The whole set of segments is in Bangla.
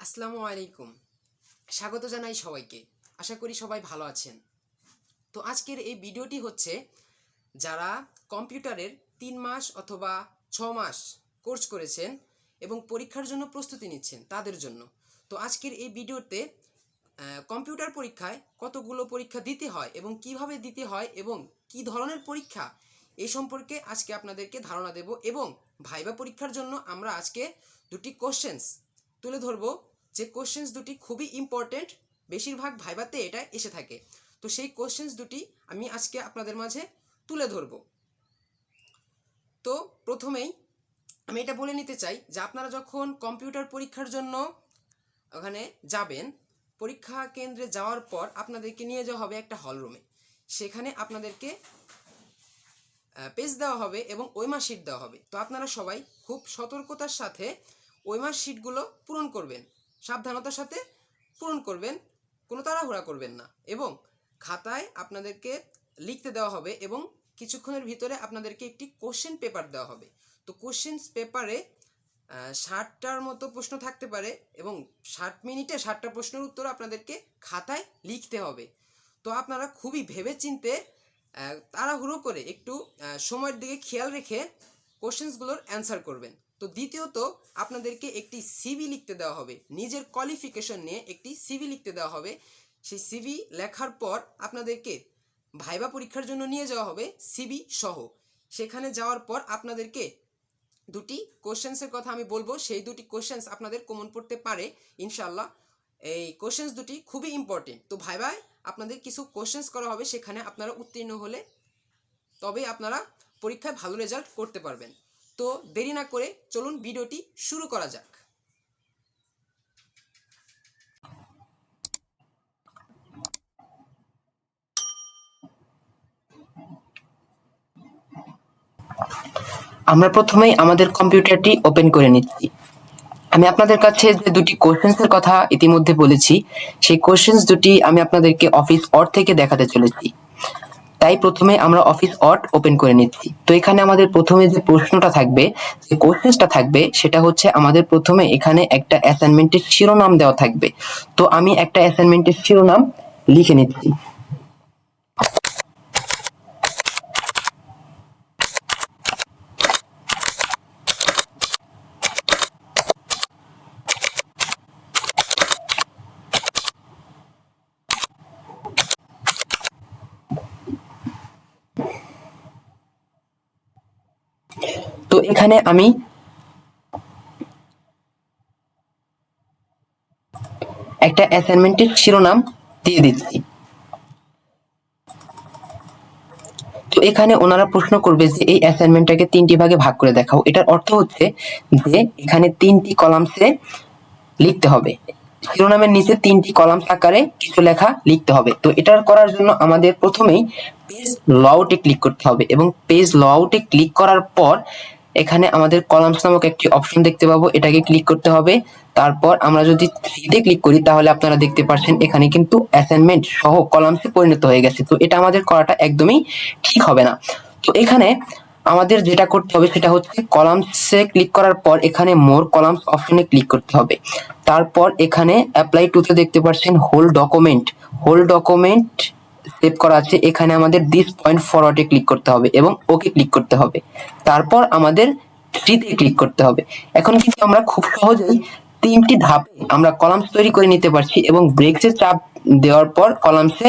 আসসালামু আলাইকুম। স্বাগত জানাই সবাইকে। আশা করি সবাই ভালো আছেন। তো আজকের এই ভিডিওটি হচ্ছে যারা কম্পিউটারের তিন মাস অথবা ছ মাস কোর্স করেছেন এবং পরীক্ষার জন্য প্রস্তুতি নিচ্ছেন তাদের জন্য। তো আজকের এই ভিডিওতে কম্পিউটার পরীক্ষায় কতগুলো পরীক্ষা দিতে হয় এবং কীভাবে দিতে হয় এবং কি ধরনের পরীক্ষা এই সম্পর্কে আজকে আপনাদেরকে ধারণা দেব এবং ভাইবা পরীক্ষার জন্য আমরা আজকে দুটি কোশ্চেন্স তুলে ধরবো। যে কোশ্চেন্স দুটি খুবই ইম্পর্টেন্ট বেশিরভাগ ভাইবাতে এটা এসে থাকে। তো সেই কোশ্চেন্স দুটি আমি আজকে আপনাদের মাঝে তুলে ধরবো। তো প্রথমেই আমি এটা বলে নিতে চাই যে আপনারা যখন কম্পিউটার পরীক্ষার জন্য ওখানে যাবেন, পরীক্ষা কেন্দ্রে যাওয়ার পর আপনাদেরকে নিয়ে যাওয়া হবে একটা হল রুমে সেখানে আপনাদেরকে পেজ দেওয়া হবে এবং ওইমার শিট দেওয়া হবে। তো আপনারা সবাই খুব সতর্কতার সাথে ওইমার শিটগুলো পূরণ করবেন। সাবধানতার সাথে পূরণ করবেন, কোনো তাড়াহুড়া করবেন না। এবং খাতায় আপনাদেরকে লিখতে দেওয়া হবে এবং কিছুক্ষণের ভিতরে আপনাদেরকে একটি কোশ্চেন পেপার দেওয়া হবে। তো কোশ্চেন্স পেপারে ষাটটার মতো প্রশ্ন থাকতে পারে এবং ষাট মিনিটে ষাটটা প্রশ্নের উত্তর আপনাদেরকে খাতায় লিখতে হবে। তো আপনারা খুবই ভেবে চিনতে তাড়াহুড়ো করে একটু সময়ের দিকে খেয়াল রেখে কোশ্চেন্সগুলোর অ্যান্সার করবেন। তো দ্বিতীয়ত আপনাদেরকে একটি সিভি লিখতে দেওয়া হবে। নিজের কোয়ালিফিকেশন নিয়ে একটি সিভি লিখতে দেওয়া হবে। সেই সিভি লেখার পর আপনাদেরকে ভাইবা পরীক্ষার জন্য নিয়ে যাওয়া হবে সিবি সহ। সেখানে যাওয়ার পর আপনাদেরকে দুটি কোশ্চেন্সের কথা আমি বলব। সেই দুটি কোশ্চেন্স আপনাদের কমন পড়তে পারে ইনশাল্লাহ এই কোশ্চেন্স দুটি খুবই ইম্পর্টেন্ট তো ভাইবায় আপনাদের কিছু কোশ্চেন্স করা হবে, সেখানে আপনারা উত্তীর্ণ হলে তবে আপনারা পরীক্ষায় ভালো রেজাল্ট করতে পারবেন। তো দেরি না করে চলুন ভিডিওটি শুরু করা যাক। আমরা প্রথমেই আমাদের কম্পিউটারটি ওপেন করে নিচ্ছি। আমি আপনাদের কাছে যে দুটি কোশ্চেন্সের কথা ইতিমধ্যে বলেছি, সেই কোশ্চেন্স দুটি আমি আপনাদেরকে অফিস অট থেকে দেখাতে চলেছি। তাই প্রথমে আমরা অফিস অট ওপেন করে নিচ্ছি। তো এখানে আমাদের প্রথমে যে প্রশ্নটা থাকবে, যে কোশ্চেন্সটা থাকবে, সেটা হচ্ছে আমাদের প্রথমে এখানে একটা অ্যাসাইনমেন্টের শিরোনাম দেওয়া থাকবে। তো আমি একটা অ্যাসাইনমেন্টের শিরোনাম লিখে নিচ্ছি তো এখানে আমি একটা অ্যাসাইনমেন্টের শিরোনাম দিয়ে দিচ্ছি। তো এখানে ওনারা প্রশ্ন করবে যে এই অ্যাসাইনমেন্টটাকে তিনটি ভাগে ভাগ করে দেখাও। এটার অর্থ হচ্ছে যে এখানে তিনটি কলামসে লিখতে হবে। শিরোনামের নিচে তিনটি কলামস আকারে কিছু লেখা লিখতে হবে। তো এটার করার জন্য আমাদের প্রথমেই পেজ লআউটে ক্লিক করতে হবে এবং পেজ লআউটে ক্লিক করার পর এখানে আমাদের কলামস নামক একটি অপশন দেখতে পাবো, এটাকে ক্লিক করতে হবে। তারপর আমরা যদি থ্রিতে ক্লিক করি, তাহলে আপনারা দেখতে পাচ্ছেন এখানে কিন্তু অ্যাসাইনমেন্ট সহ কলামসে পরিণত হয়ে গেছে। তো এটা আমাদের করাটা একদমই ঠিক হবে না। তো এখানে আমাদের যেটা করতে হবে, সেটা হচ্ছে কলামসে ক্লিক করার পর এখানে মোর কলামস অপশনে ক্লিক করতে হবে। তারপর এখানে অ্যাপ্লাই টুতে দেখতে পাচ্ছেন whole document whole document save করা আছে, এখানে আমাদের দিস পয়েন্ট ফরওয়ার্ডে ক্লিক করতে হবে এবং ওকে ক্লিক করতে হবে। তারপর আমাদের থ্রিতে ক্লিক করতে হবে। এখন কিন্তু আমরা খুব সহজেই তিনটি ধাপে আমরা কলামস তৈরি করে নিতে পারছি এবং ব্রেকসে চাপ দেওয়ার পর কলামসে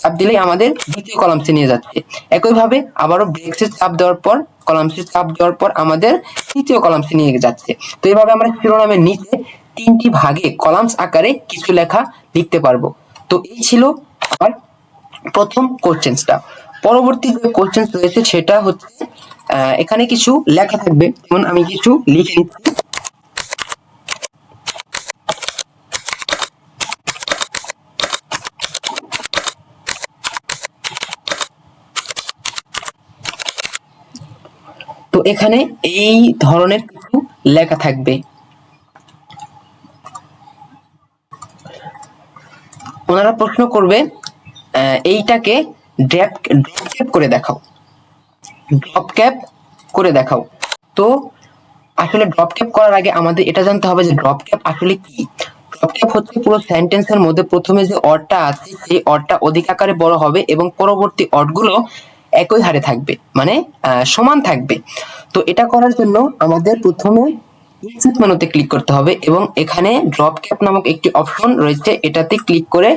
চাপ দিলেই আমাদের দ্বিতীয় কলামসে নিয়ে যাচ্ছে। একইভাবে আবারও ব্রেকসে চাপ দেওয়ার পর কলামসে চাপ দেওয়ার পর আমাদের তৃতীয় কলামসে নিয়ে যাচ্ছে। তো এইভাবে আমরা শিরোনামের নিচে তিনটি ভাগে কলামস আকারে কিছু লেখা লিখতে পারব। তো এই ছিল আমার প্রথম কোশ্চেন্সটা পরবর্তী যে কোশ্চেন্স রয়েছে, সেটা হচ্ছে এখানে কিছু লেখা থাকবে। যেমন আমি কিছু লিখে নিচ্ছি। তো এখানে এই ধরনের কিছু লেখা থাকবে। ওনারা প্রশ্ন করবে এইটাকে ড্রপ ড্রপ ক্যাপ করে দেখাও। ড্রপ ক্যাপ করে দেখাও। তো আসলে ড্রপ ক্যাপ করার আগে আমাদের এটা জানতে হবে যে ড্রপ ক্যাপ আসলে কি? ড্রপ ক্যাপ হচ্ছে পুরো সেন্টেন্সের মধ্যে প্রথমে যে অর্ডটা আছে, সেই অর্ডটা অধিক আকারে বড় হবে এবং পরবর্তী অর্ডগুলো একই হারে থাকবে মানে সমান থাকবে। তো এটা করার জন্য আমাদের প্রথমে ইনসার্ট মেনুতে ক্লিক করতে হবে এবং এখানে ড্রপ ক্যাপ নামক একটি অপশন রয়েছে, এটাতে ক্লিক করে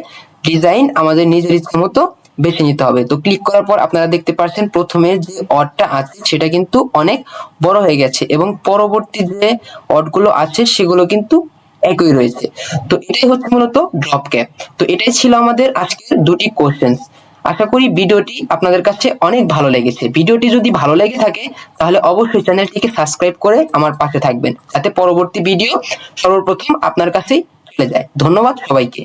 ডিজাইন আমাদের নিজের ইচ্ছে মতো বেছে নিতে হবে। তো ক্লিক করার পর আপনারা দেখতে পাচ্ছেন প্রথমে যে অডটা আছে, সেটা কিন্তু অনেক বড় হয়ে গেছে এবং পরবর্তী যে অডগুলো আছে, সেগুলো কিন্তু একই রয়েছে। তো এটাই হচ্ছে মূলত ড্রপ ক্যাপ তো এটাই ছিল আমাদের আজকের দুটি কোশ্চেন্স আশা করি ভিডিওটি আপনাদের কাছে অনেক ভালো লেগেছে। ভিডিওটি যদি ভালো লেগে থাকে, তাহলে অবশ্যই চ্যানেলটিকে সাবস্ক্রাইব করে আমার পাশে থাকবেন। যাতে পরবর্তী ভিডিও সর্বপ্রথম আপনার কাছেই চলে যায়। ধন্যবাদ সবাইকে।